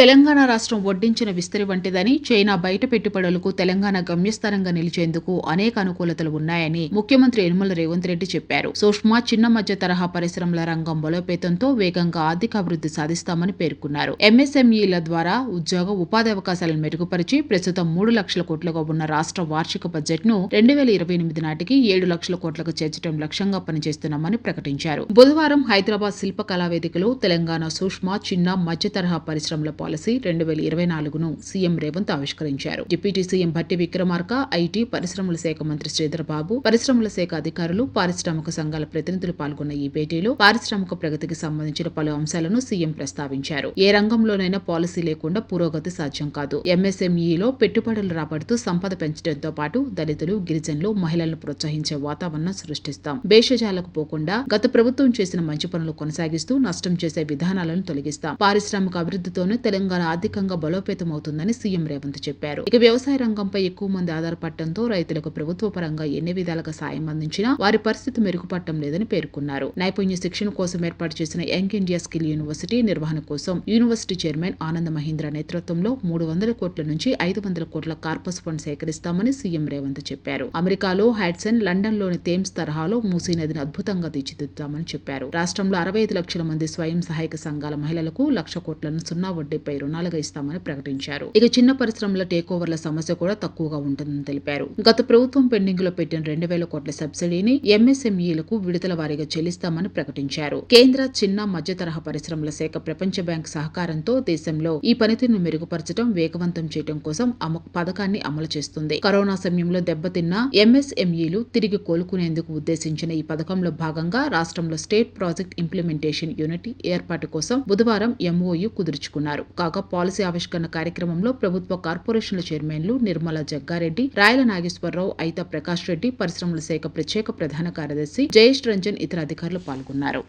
తెలంగాణ రాష్ట్రం వడ్డించిన విస్తరి వంటిదని చైనా బయట పెట్టుబడులకు తెలంగాణ గమ్యస్థానంగా నిలిచేందుకు అనేక అనుకూలతలు ఉన్నాయని ముఖ్యమంత్రి యనమల రేవంత్ రెడ్డి చెప్పారు. సూక్ష్మ చిన్న మధ్య తరహా పరిశ్రమల రంగం బలోపేతంతో వేగంగా ఆర్థికాభివృద్ధి సాధిస్తామని పేర్కొన్నారు. ఎంఎస్ఎంఈల ద్వారా ఉద్యోగ ఉపాధి అవకాశాలను మెరుగుపరిచి ప్రస్తుతం మూడు లక్షల కోట్లుగా ఉన్న రాష్ట్ర వార్షిక బడ్జెట్ను రెండు వేల ఇరవై ఎనిమిది నాటికి ఏడు లక్షల కోట్లకు చేర్చడం లక్ష్యంగా పనిచేస్తున్నామని ప్రకటించారు. బుధవారం హైదరాబాద్ శిల్పకళా వేదికలో తెలంగాణ సూక్ష్మ చిన్న మధ్య తరహా పరిశ్రమల పాలసీ రెండు వేల ఇరవై నాలుగును సీఎం రేవంత్ ఆవిష్కరించారు. Deputy CM Bhatti Vikramarka IT పరిశ్రమల శాఖ మంత్రి శ్రీధర్ బాబు పరిశ్రమల శాఖ అధికారులు పారిశ్రామిక సంఘాల ప్రతినిధులు పాల్గొన్న ఈ భేటీలో పారిశ్రామిక ప్రగతికి సంబంధించిన పలు అంశాలను సీఎం ప్రస్తావించారు. ఏ రంగంలోనైనా పాలసీ లేకుండా పురోగతి సాధ్యం కాదు. ఎంఎస్ఎంఈలో పెట్టుబడులు రాబడుతూ సంపద పెంచడంతో పాటు దళితులు గిరిజనులు మహిళలను ప్రోత్సహించే వాతావరణం సృష్టిస్తాం. భేషజాలకు పోకుండా గత ప్రభుత్వం చేసిన మంచి పనులు కొనసాగిస్తూ నష్టం చేసే విధానాలను తొలగిస్తాం. పారిశ్రామిక అభివృద్ధితోనే తెలంగాణ ఆర్థికంగా బలోపేతమవుతుందని సీఎం రేవంత్ చెప్పారు. ఇక వ్యవసాయ రంగంపై ఎక్కువ మంది ఆధారపడటంతో రైతులకు ప్రభుత్వ పరంగా ఎన్ని విధాలుగా సాయం అందించినా వారి పరిస్థితి మెరుగుపడటం లేదని పేర్కొన్నారు. నైపుణ్య శిక్షణ కోసం ఏర్పాటు చేసిన యంగ్ ఇండియా స్కిల్ యూనివర్సిటీ నిర్వహణ కోసం యూనివర్సిటీ చైర్మన్ ఆనంద మహీంద్ర నేతృత్వంలో మూడు వందల కోట్ల నుంచి ఐదు వందల కోట్ల కార్పస్ ఫండ్ సేకరిస్తామని సీఎం రేవంత్ చెప్పారు. అమెరికాలో హ్యాడ్సన్ లండన్లోని థేమ్స్ తరహాలో మూసీ నదిని అద్భుతంగా తీర్చిదిద్దామని చెప్పారు. రాష్ట్రంలో అరవై ఐదు లక్షల మంది స్వయం సహాయక సంఘాల మహిళలకు లక్ష కోట్లను సున్నా ముప్పై రుణాలుగా ఇస్తామని ప్రకటించారు. ఇక చిన్న పరిశ్రమల టేక్ ఓవర్ల సమస్య కూడా తక్కువగా ఉంటుందని తెలిపారు. గత ప్రభుత్వం పెండింగ్లో పెట్టిన రెండు వేల కోట్ల సబ్సిడీని ఎంఎస్ఎంఈలకు విడుదల వారీగా చెల్లిస్తామని ప్రకటించారు. కేంద్ర చిన్న మధ్య తరహా పరిశ్రమల శాఖ ప్రపంచ బ్యాంక్ సహకారంతో దేశంలో ఈ పనితీరును మెరుగుపరచడం వేగవంతం చేయడం కోసం అమ- పథకాన్ని అమలు చేస్తుంది. కరోనా సమయంలో దెబ్బతిన్న ఎంఎస్ఎంఈలు తిరిగి కోలుకునేందుకు ఉద్దేశించిన ఈ పథకంలో భాగంగా రాష్ట్రంలో స్టేట్ ప్రాజెక్ట్ ఇంప్లిమెంటేషన్ యూనిట్ ఏర్పాటు కోసం బుధవారం ఎంఓయు కుదుర్చుకున్నారు. కాగా పాలసీ ఆవిష్కరణ కార్యక్రమంలో ప్రభుత్వ కార్పొరేషన్ల చైర్మన్లు నిర్మల జగ్గారెడ్డి రాయల నాగేశ్వరరావు ఐతా ప్రకాష్ రెడ్డి పరిశ్రమల శాఖ ప్రత్యేక ప్రధాన కార్యదర్శి జయేష్ రంజన్ ఇతర అధికారులు పాల్గొన్నారు.